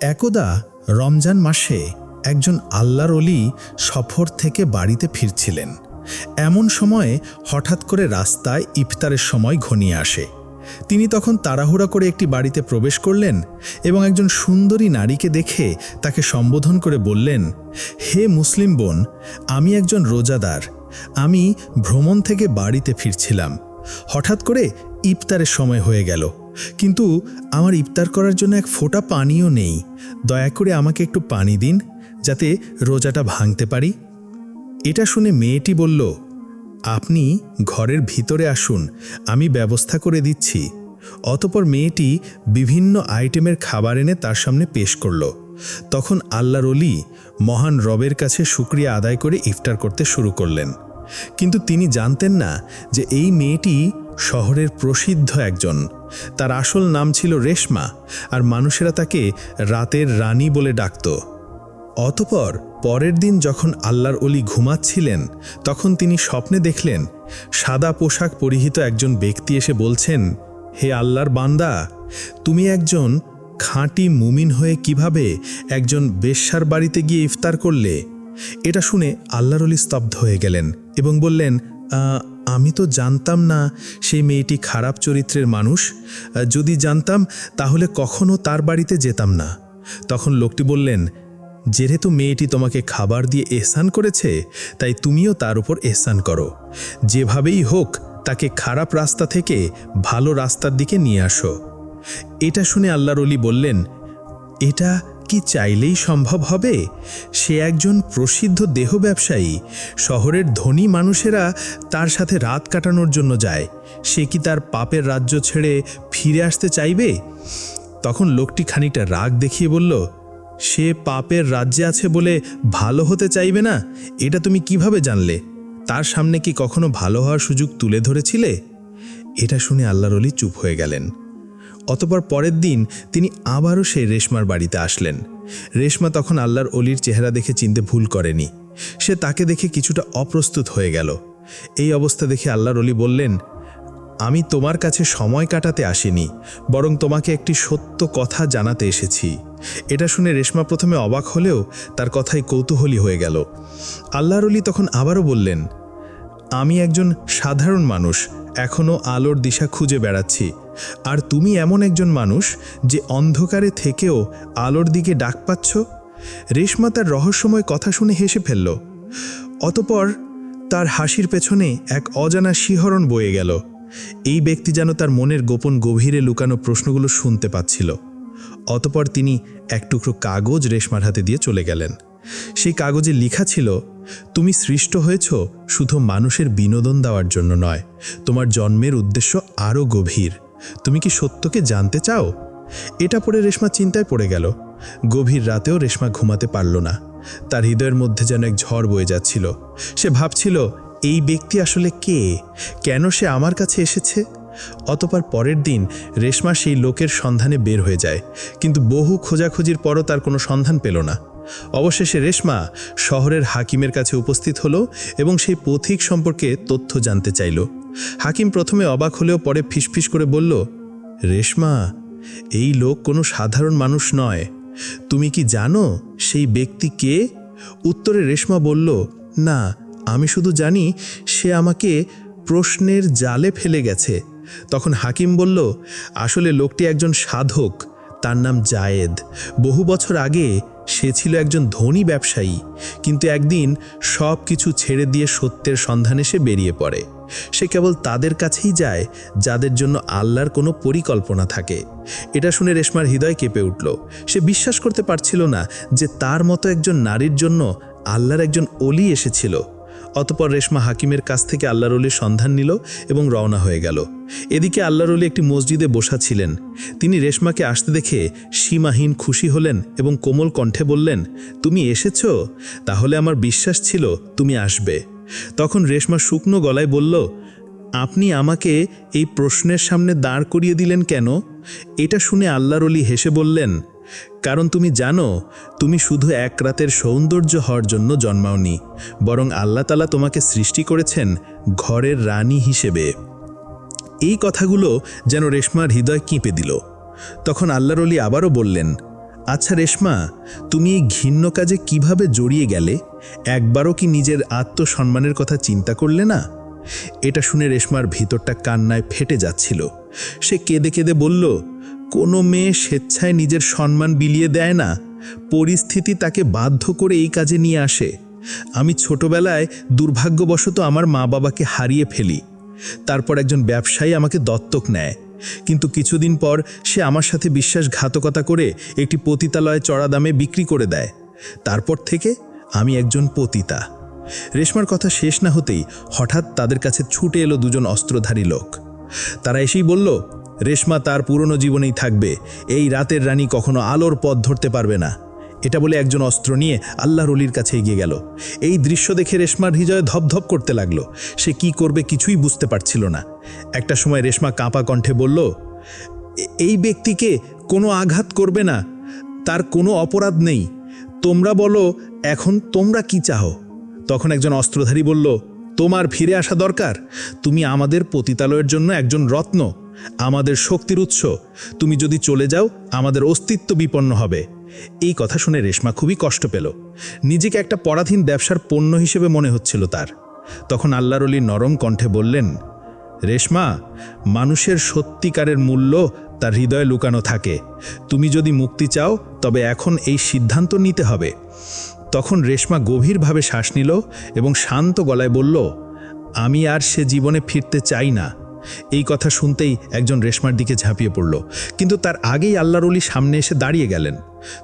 একদা রমজান মাসে একজন আল্লাহর অলি সফর থেকে বাড়িতে ফিরছিলেন। এমন সময়ে হঠাৎ করে রাস্তায় ইফতারের সময় ঘনিয়ে আসে। তিনি তখন তাড়াহুড়া করে একটি বাড়িতে প্রবেশ করলেন এবং একজন সুন্দরী নারীকে দেখে তাকে সম্বোধন করে বললেন, হে মুসলিম বোন, আমি একজন রোজাদার। আমি ভ্রমণ থেকে বাড়িতে ফিরছিলাম। হঠাৎ করে ইফতারের সময় হয়ে গেল। কিন্তু আমার ইফতার করার জন্য এক ফোঁটা পানিও নেই। দয়া করে আমাকে একটু পানি দিন, যাতে রোজাটা ভাঙতে পারি। এটা শুনে মেয়েটি বলল, আপনি ঘরের ভিতরে আসুন, আমি ব্যবস্থা করে দিচ্ছি। অতপর মেয়েটি বিভিন্ন আইটেমের খাবার এনে তার সামনে পেশ করল। তখন আল্লাহর অলি মহান রবের কাছে শুক্রিয়া আদায় করে ইফতার করতে শুরু করলেন। কিন্তু তিনি জানতেন না যে এই মেয়েটি শহরের প্রসিদ্ধ একজন। তার আসল নাম ছিল রেশমা আর মানুষেরা তাকে রাতের রানী বলে ডাকত। অতপর পরের দিন যখন আল্লাহর অলি ঘুমাচ্ছিলেন তখন তিনি স্বপ্নে দেখলেন সাদা পোশাক পরিহিত একজন ব্যক্তি এসে বলছেন হে আল্লাহর বান্দা তুমি একজন খাঁটি মুমিন হয়ে কীভাবে একজন বেশ্যার বাড়িতে গিয়ে ইফতার করলে? এটা শুনে আল্লাহর অলি স্তব্ধ হয়ে গেলেন এবং বললেন "আহ, আমি তো জানতাম না সেই মেয়েটি খারাপ চরিত্রের মানুষ। যদি জানতাম, তাহলে কখনো তার বাড়িতে যেতাম না। তখন লোকটি বললেন, যেহেতু মেয়েটি তোমাকে খাবার দিয়ে এহসান করেছে, তাই তুমিও তার উপর এহসান করো। যেভাবেই হোক, তাকে খারাপ রাস্তা থেকে ভালো রাস্তার দিকে নিয়ে আসো। এটা শুনে আল্লাহর অলি বললেন, এটা কি চাইলেই সম্ভব হবে? সে একজন প্রসিদ্ধ দেহ ব্যবসায়ী। শহরের ধনী মানুষেরা তার সাথে রাত কাটানোর জন্য যায়। সে কি তার পাপের রাজ্য ছেড়ে ফিরে আসতে চাইবে? তখন লোকটি খানিকটা রাগ দেখিয়ে বলল, সে পাপের রাজ্যে আছে বলে ভালো হতে চাইবে না? এটা তুমি কীভাবে জানলে? তার সামনে কি কখনো ভালো হওয়ার সুযোগ তুলে ধরেছিলে? এটা শুনে আল্লাহর অলি চুপ হয়ে গেলেন। অতপর পরের দিন তিনি আবারও সেই রেশমার বাড়িতে আসলেন। রেশমা তখন আল্লাহর অলির চেহারা দেখে চিনতে ভুল করেনি। সে তাকে দেখে কিছুটা অপ্রস্তুত হয়ে গেল। এই অবস্থা দেখে আল্লাহর অলি বললেন, আমি তোমার কাছে সময় কাটাতে আসিনি, বরং তোমাকে একটি সত্য কথা জানাতে এসেছি। এটা শুনে রেশমা প্রথমে অবাক হলেও তার কথাই কৌতূহলী হয়ে গেল। আল্লাহর অলি তখন আবারও বললেন, আমি একজন সাধারণ মানুষ এখনও আলোর দিশা খুঁজে বেড়াচ্ছি। আর তুমি এমন একজন মানুষ যে অন্ধকারে থেকেও আলোর দিকে ডাক পাচ্ছ? রেশমা তার রহস্যময় কথা শুনে হেসে ফেলল। অতপর তার হাসির পেছনে এক অজানা শিহরণ বয়ে গেল। এই ব্যক্তি যেন তার মনের গোপন গভীরে লুকানো প্রশ্নগুলো শুনতে পাচ্ছিল। অতপর তিনি এক টুকরো কাগজ রেশমার হাতে দিয়ে চলে গেলেন। সেই কাগজে লেখা ছিল, তুমি সৃষ্ট হয়েছ শুধু মানুষের বিনোদন দেওয়ার জন্য নয়, তোমার জন্মের উদ্দেশ্য আরও গভীর। তুমি কি সত্যকে জানতে চাও? এটা পড়ে রেশমা চিন্তায় পড়ে গেল। গভীর রাতেও রেশমা ঘুমাতে পারল না। তার হৃদয়ের মধ্যে যেন এক ঝড় বয়ে যাচ্ছিল। সে ভাবছিল, এই ব্যক্তি আসলে কে? কেন সে আমার কাছে এসেছে? অতপর পরের দিন রেশমা সেই লোকের সন্ধানে বের হয়ে যায়। কিন্তু বহু খোঁজাখুঁজির পরও তার কোনো সন্ধান পেল না। অবশেষে রেশমা শহরের হাকিমের কাছে উপস্থিত হলো এবং সেই পথিক সম্পর্কে তথ্য জানতে চাইল। হাকিম প্রথমে অবাক হলেও পরে ফিসফিস করে বলল, রেশমা, এই লোক কোনো সাধারণ মানুষ নয়। তুমি কি জানো সেই ব্যক্তি কে? উত্তরে রেশমা বলল, না, আমি শুধু জানি সে আমাকে প্রশ্নের জালে ফেলে গেছে। তখন হাকিম বলল, আসলে লোকটি একজন সাধক, তার নাম জায়েদ। বহু বছর আগে সে ছিল একজন ধনী ব্যবসায়ী, কিন্তু একদিন সব কিছু ছেড়ে দিয়ে সত্যের সন্ধানে সে বেরিয়ে পড়ে। সে কেবল তাদের কাছেই যায়, যাদের জন্য আল্লাহর কোনো পরিকল্পনা থাকে। এটা শুনে রেশমার হৃদয় কেঁপে উঠল। সে বিশ্বাস করতে পারছিল না যে তার মতো একজন নারীর জন্য আল্লাহর একজন অলি এসেছিল। অতপর রেশমা হাকিমের কাছ থেকে আল্লাহর অলির সন্ধান নিল এবং রওনা হয়ে গেল। এদিকে আল্লাহর অলি একটি মসজিদে বসা ছিলেন। তিনি রেশমাকে আসতে দেখে সীমাহীন খুশি হলেন এবং কোমল কণ্ঠে বললেন, তুমি এসেছ? তাহলে আমার বিশ্বাস ছিল তুমি আসবে। তখন রেশমা শুকনো গলায় বলল, আপনি আমাকে এই প্রশ্নের সামনে দাঁড় করিয়ে দিলেন কেন? এটা শুনে আল্লাহর অলি হেসে বললেন কারণ তুমি জানো, তুমি শুধু এক রাতের সৌন্দর্য হওয়ার জন্য জন্মাওনি, বরং আল্লাহ তালা তোমাকে সৃষ্টি করেছেন ঘরের রানী হিসেবে। এই কথাগুলো যেন রেশমার হৃদয় কিঁপে দিল। তখন আল্লাহর অলি আবারও বললেন আচ্ছা রেশমা, তুমি এই ঘিন্ন কাজে কীভাবে জড়িয়ে গেলে? একবারও কি নিজের আত্মসম্মানের কথা চিন্তা করলে না? এটা শুনে রেশমার ভিতরটা কান্নায় ফেটে যাচ্ছিল। সে কেঁদে কেঁদে বলল কোনো মেয়ে স্বেচ্ছায় নিজের সম্মান বিলিয়ে দেয় না। পরিস্থিতি তাকে বাধ্য করে এই কাজে নিয়ে আসে। আমি ছোটবেলায় দুর্ভাগ্যবশত আমার মা বাবাকে হারিয়ে ফেলি। তারপর একজন ব্যবসায়ী আমাকে দত্তক নেয়। কিন্তু কিছুদিন পর সে আমার সাথে বিশ্বাসঘাতকতা করে একটি পতিতালয়ে চড়া দামে বিক্রি করে দেয়। তারপর থেকে আমি একজন পতিতা। রেশমার কথা শেষ না হতেই হঠাৎ তাদের কাছে ছুটে এলো দুজন অস্ত্রধারী লোক। তারা এসেই বলল রেশমা তার পুরনো জীবনেই থাকবে। এই রাতের রানী কখনো আলোর পথ ধরতে পারবে না। এটা বলে একজন অস্ত্র নিয়ে আল্লাহর অলির কাছে এগিয়ে গেল। এই দৃশ্য দেখে রেশমার হৃদয়ে ধপধপ করতে লাগল। সে কি করবে কিছুই বুঝতে পারছিল না। একটা সময় রেশমা কাঁপা কণ্ঠে বলল এই ব্যক্তিকে কোনো আঘাত করবে না। তার কোনো অপরাধ নেই। তোমরা বলো, এখন তোমরা কি চাও? তখন একজন অস্ত্রধারী বলল, তোমার ফিরে আসা দরকার। তুমি আমাদের পতিতালয়ের জন্য একজন রত্ন। আমাদের শক্তির উৎস। তুমি যদি চলে যাও, আমাদের অস্তিত্ব বিপন্ন হবে। এই কথা শুনে রেশমা খুবই কষ্ট পেল। নিজেকে একটা পরাধীন ব্যবসার পণ্য হিসেবে মনে হচ্ছিল তার। তখন আল্লাহর অলি নরম কণ্ঠে বললেন, রেশমা, মানুষের সত্যিকারের মূল্য তার হৃদয়ে লুকানো থাকে। তুমি যদি মুক্তি চাও, তবে এখন এই সিদ্ধান্ত নিতে হবে। তখন রেশমা গভীরভাবে শ্বাস নিল এবং শান্ত গলায় বলল, আমি আর সে জীবনে ফিরতে চাই না। এই কথা শুনতেই একজন রেশমার দিকে ঝাঁপিয়ে পড়ল। কিন্তু তার আগেই আল্লাহর অলি সামনে এসে দাঁড়িয়ে গেলেন।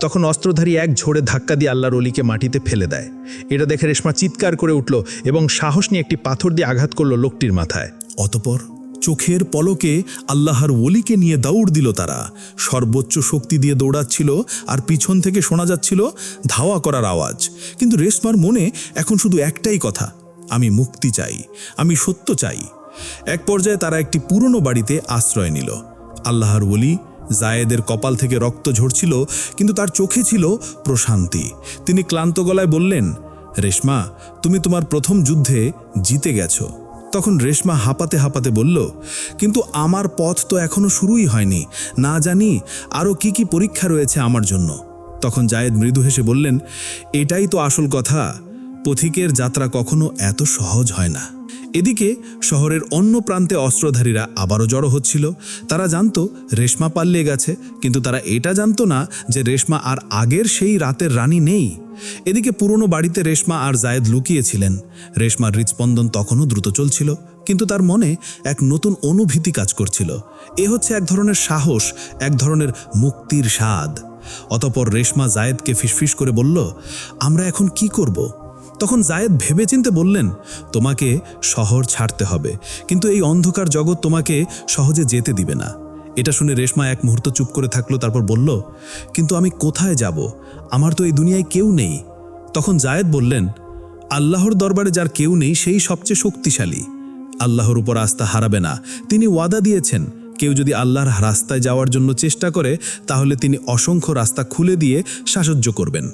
তখন অস্ত্রধারী এক ঝোড়ে ধাক্কা দিয়ে আল্লাহর অলিকে মাটিতে ফেলে দেয়। এটা দেখে রেশমা চিৎকার করে উঠল এবং সাহস নিয়ে একটি পাথর দিয়ে আঘাত করল লোকটির মাথায়। অতপর চোখের পলকে আল্লাহর ওলিকে নিয়ে দৌড় দিল তারা। সর্বোচ্চ শক্তি দিয়ে দৌড়াচ্ছিল আর পিছন থেকে শোনা যাচ্ছিল ধাওয়া করার আওয়াজ। কিন্তু রেশমার মনে এখন শুধু একটাই কথা, আমি মুক্তি চাই, আমি সত্য চাই। এক পর্যায়ে তারা একটি পুরনো বাড়িতে আশ্রয় নিল। আল্লাহর বলি জায়েদের কপাল থেকে রক্ত ঝরছিল, কিন্তু তার চোখে ছিল প্রশান্তি। তিনি ক্লান্ত গলায় বললেন, রেশমা, তুমি তোমার প্রথম যুদ্ধে জিতে গেছো। তখন রেশমা হাঁপাতে হাঁপাতে বলল, কিন্তু আমার পথ তো এখনও শুরুই হয়নি। না জানি আরও কি কি পরীক্ষা রয়েছে আমার জন্য। তখন জায়েদ মৃদু হেসে বললেন, এটাই তো আসল কথা। পথিকের যাত্রা কখনো এত সহজ হয় না। এদিকে শহরের অন্য প্রান্তে অস্ত্রধারীরা আবারও জড়ো হচ্ছিল। তারা জানতো রেশমা পাল্লে গেছে, কিন্তু তারা এটা জানতো না যে রেশমা আর আগের সেই রাতের রানী নেই। এদিকে পুরনো বাড়িতে রেশমা আর জায়েদ লুকিয়েছিলেন। রেশমার হৃদস্পন্দন তখনও দ্রুত চলছিল, কিন্তু তার মনে এক নতুন অনুভূতি কাজ করছিল। এ হচ্ছে এক ধরনের সাহস, এক ধরনের মুক্তির স্বাদ। অতপর রেশমা জায়েদকে ফিসফিস করে বলল, আমরা এখন কি করব? তখন জায়েদ ভেবেচিন্তে বললেন, তোমাকে শহর ছাড়তে হবে, কিন্তু এই অন্ধকার জগৎ তোমাকে সহজে যেতে দিবে না। এটা শুনে রেশমা এক মুহূর্ত চুপ করে থাকল, তারপর বলল, কিন্তু আমি কোথায় যাব? আমার তো এই দুনিয়ায় কেউ নেই। তখন জায়েদ বললেন, আল্লাহর দরবারে যার কেউ নেই, সেই সবচেয়ে শক্তিশালী। আল্লাহর উপর আস্থা হারাবে না। তিনি ওয়াদা দিয়েছেন, কেউ যদি আল্লাহর রাস্তায় যাওয়ার জন্য চেষ্টা করে, তাহলে তিনি অসংখ্য রাস্তা খুলে দিয়ে সাহায্য করবেন।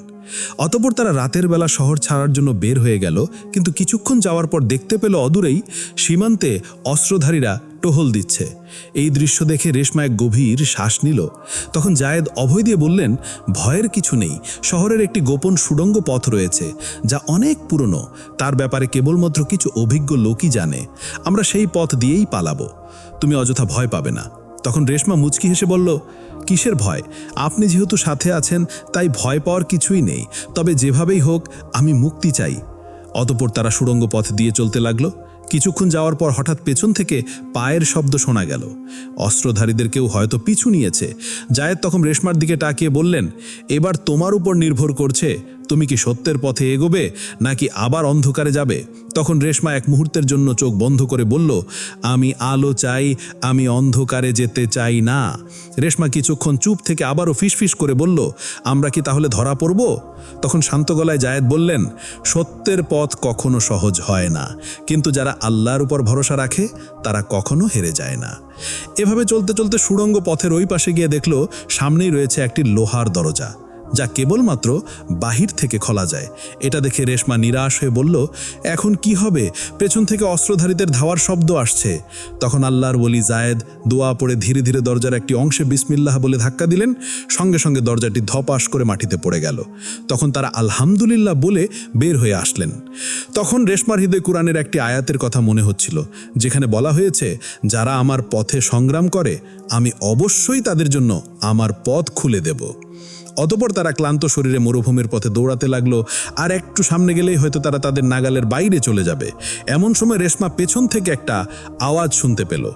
অতপর তারা রাতের বেলা শহর ছাড়ার জন্য বের হয়ে গেল, কিন্তু কিছুক্ষণ যাওয়ার পর দেখতে পেল অদূরেই সীমান্তে অস্ত্রধারীরা টহল দিচ্ছে। এই দৃশ্য দেখে রেশমা এক গভীর শ্বাস নিল। তখন জায়েদ অভয় দিয়ে বললেন, ভয়ের কিছু নেই। শহরের একটি গোপন সুড়ঙ্গ পথ রয়েছে, যা অনেক পুরনো। তার ব্যাপারে কেবলমাত্র কিছু অভিজ্ঞ লোকই জানে। আমরা সেই পথ দিয়েই পালাবো। তুমি অযথা ভয় পাবে না। তখন রেশমা মুচকি হেসে বলল, কিসের ভয়? আপনি যেহেতু সাথে আছেন, তাই ভয় পাওয়ার কিছুই নেই। তবে যেভাবেই হোক, আমি মুক্তি চাই। অতপর তারা সুড়ঙ্গ পথ দিয়ে চলতে লাগল। কিছুক্ষণ যাওয়ার পর হঠাৎ পেছন থেকে পায়ের শব্দ শোনা গেল। অস্ত্রধারীদের কেউ হয়তো পিছু নিয়েছে। জায়েদ তখন রেশমার দিকে তাকিয়ে বললেন, এবার তোমার উপর নির্ভর করছে তুমি কি সত্যের পথে এগোবে নাকি আবার অন্ধকারে যাবে? তখন রেশমা এক মুহূর্তের জন্য চোখ বন্ধ করে বলল, আমি আলো চাই, আমি অন্ধকারে যেতে চাই না। রেশমা কিছুক্ষণ চুপ থেকে আবারও ফিসফিস করে বলল, আমরা কি তাহলে ধরা পড়ব? তখন শান্ত গলায় জায়েদ বললেন, সত্যের পথ কখনো সহজ হয় না। কিন্তু যারা আল্লাহর উপর ভরসা রাখে, তারা কখনো হেরে যায় না। এভাবে চলতে চলতে সুড়ঙ্গ পথের ওই পাশে গিয়ে দেখল, সামনেই রয়েছে একটি লোহার দরজা। যা কেবলমাত্র বাহির থেকে খোলা যায়। এটা দেখে রেশমা নিরাশ হয়ে বলল, এখন কি হবে? পেছন থেকে অস্ত্রধারীদের ধাওয়ার শব্দ আসছে। তখন আল্লাহর বলি জায়েদ দোয়া পড়ে ধীরে ধীরে দরজার একটি অংশে বিসমিল্লাহ বলে ধাক্কা দিলেন, সঙ্গে সঙ্গে দরজাটি ধপাস করে মাটিতে পড়ে গেল। তখন তারা আলহামদুলিল্লাহ বলে বের হয়ে আসলেন। তখন রেশমার হৃদয় কোরআনের একটি আয়াতের কথা মনে হচ্ছিল, যেখানে বলা হয়েছে, যারা আমার পথে সংগ্রাম করে, আমি অবশ্যই তাদের জন্য আমার পথ খুলে দেব। অতপর তারা ক্লান্ত শরীরে মরুভূমির পথে দৌড়াতে লাগল, আর একটু সামনে গেলেই হয়তো তারা তাদের নাগালের বাইরে চলে যাবে। এমন সময় রেশমা পেছন থেকে একটা আওয়াজ শুনতে পেল।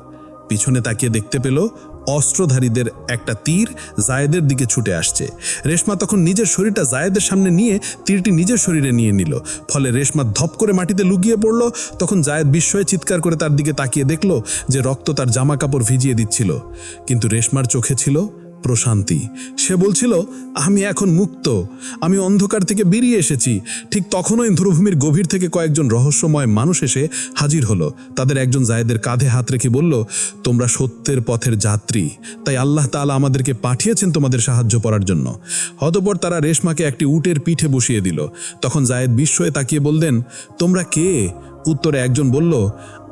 পিছনে তাকিয়ে দেখতে পেল, অস্ত্রধারীদের একটা তীর জায়েদের দিকে ছুটে আসছে। রেশমা তখন নিজের শরীরটা জায়েদের সামনে নিয়ে তীরটি নিজের শরীরে নিয়ে নিল। ফলে রেশমা ধপ করে মাটিতে লুকিয়ে পড়ল, তখন জায়েদ বিস্ময়ে চিৎকার করে তার দিকে তাকিয়ে দেখল যে রক্ত তার জামা কাপড় ভিজিয়ে দিচ্ছিল। কিন্তু রেশমার চোখে ছিল প্রশান্তি। সে বলছিল, আমি এখন মুক্ত। আমি অন্ধকার থেকে বেরিয়ে এসেছি। ঠিক তখনই ধ্রুভূমির গভীর থেকে কয়েকজন রহস্যময় মানুষ এসে হাজির হলো। তাদের একজন জায়েদের কাঁধে হাত রেখে বলল, তোমরা সত্যের পথের যাত্রী। তাই আল্লাহ তাআলা আমাদেরকে পাঠিয়েছেন তোমাদের সাহায্য করার জন্য। হতপর তারা রেশমাকে একটি উটের পিঠে বসিয়ে দিল। তখন জায়েদ বিস্ময়ে তাকিয়ে বললেন, তোমরা কে? উত্তরে একজন বলল,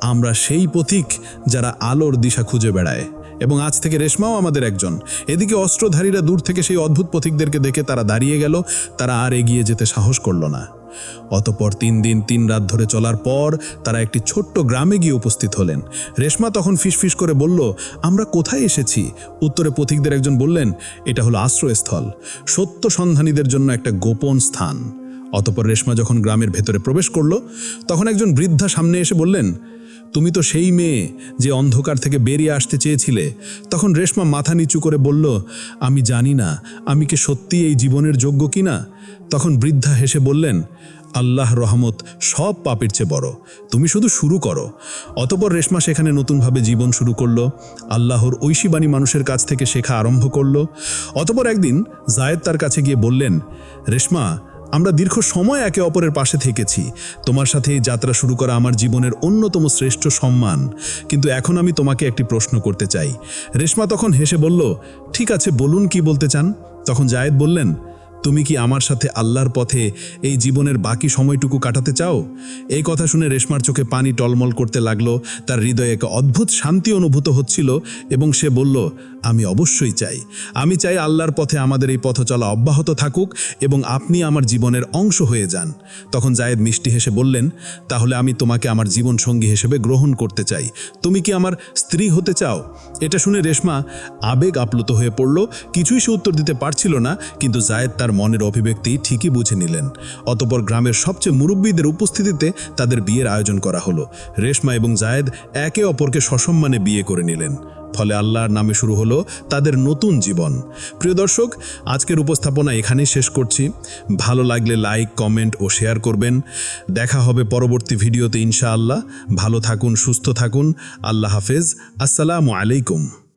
আমরা সেই পথিক যারা আলোর দিশা খুঁজে বেড়ায়। এবং আজ থেকে রেশমাও আমাদের একজন। এদিকে অস্ত্রধারীরা দূর থেকে সেই অদ্ভুত পথিকদেরকে দেখে তারা দাঁড়িয়ে গেল, তারা আর এগিয়ে যেতে সাহস করল না। অতপর তিন দিন, তিন রাত ধরে চলার পর তারা একটি ছোট্ট গ্রামে গিয়ে উপস্থিত হলেন। রেশমা তখন ফিসফিস করে বলল, আমরা কোথায় এসেছি? উত্তরে পথিকদের একজন বললেন, এটা হলো আশ্রয়স্থল। সত্য সন্ধানীদের জন্য একটা গোপন স্থান। অতপর রেশমা যখন গ্রামের ভেতরে প্রবেশ করল, তখন একজন বৃদ্ধা সামনে এসে বললেন তুমি তো সেই মেয়ে যে অন্ধকার থেকে বেরিয়ে আসতে চেয়েছিলে। তখন রেশমা মাথা নিচু করে বলল, আমি জানি না, আমি কি সত্যি এই জীবনের যোগ্য কিনা? তখন বৃদ্ধা হেসে বললেন, আল্লাহ রহমত, সব পাপের চেয়ে বড়। তুমি শুধু শুরু করো। অতপর রেশমা সেখানে নতুনভাবে জীবন শুরু করল। আল্লাহর ঐশীবাণী মানুষের কাছ থেকে শেখা আরম্ভ করল। অতপর একদিন জায়েদ তার কাছে গিয়ে বললেন, রেশমা আমরা দীর্ঘ সময় একে অপরের পাশে থেকেছি। তোমার সাথে এই যাত্রা শুরু করা আমার জীবনের অন্যতম শ্রেষ্ঠ সম্মান। কিন্তু এখন আমি তোমাকে একটি প্রশ্ন করতে চাই। রেশমা তখন হেসে বলল, ঠিক আছে, বলুন কি বলতে চান? তখন জায়েদ বললেন, তুমি কি আমার সাথে আল্লাহর পথে এই জীবনের বাকি সময়টুকু কাটাতে চাও? এই কথা শুনে রেশমার চোখে পানি টলমল করতে লাগল। তার হৃদয়ে এক অদ্ভুত শান্তি অনুভূত হচ্ছিল এবং সে বলল আমি অবশ্যই চাই। আমি চাই আল্লাহর পথে আমাদের এই পথ চলা অব্যাহত থাকুক এবং আপনি আমার জীবনের অংশ হয়ে যান। তখন জায়েদ মিষ্টি হেসে বললেন, তাহলে আমি তোমাকে আমার জীবন সঙ্গী হিসেবে গ্রহণ করতে চাই। তুমি কি আমার স্ত্রী হতে চাও? এটা শুনে রেশমা আবেগ আপ্লুত হয়ে পড়ল। কিছুই সে উত্তর দিতে পারছিল না, কিন্তু জায়েদ তার মনের অভিব্যক্তি ঠিকই বুঝে নিলেন। অতপর গ্রামের সবচেয়ে মুরব্বীদের উপস্থিতিতে তাদের বিয়ের আয়োজন করা হলো। রেশমা এবং জায়েদ একে অপরকে সসম্মানে বিয়ে করে নিলেন। ফলে আল্লাহর নামে শুরু হলো তাদের নতুন জীবন। প্রিয় দর্শক, আজকের উপস্থাপনা এখানেই শেষ করছি। ভালো লাগলে লাইক, কমেন্ট ও শেয়ার করবেন। দেখা হবে পরবর্তী ভিডিওতে ইনশাআল্লাহ। ভালো থাকুন, সুস্থ থাকুন। আল্লাহ হাফেজ। আসসালামু আলাইকুম।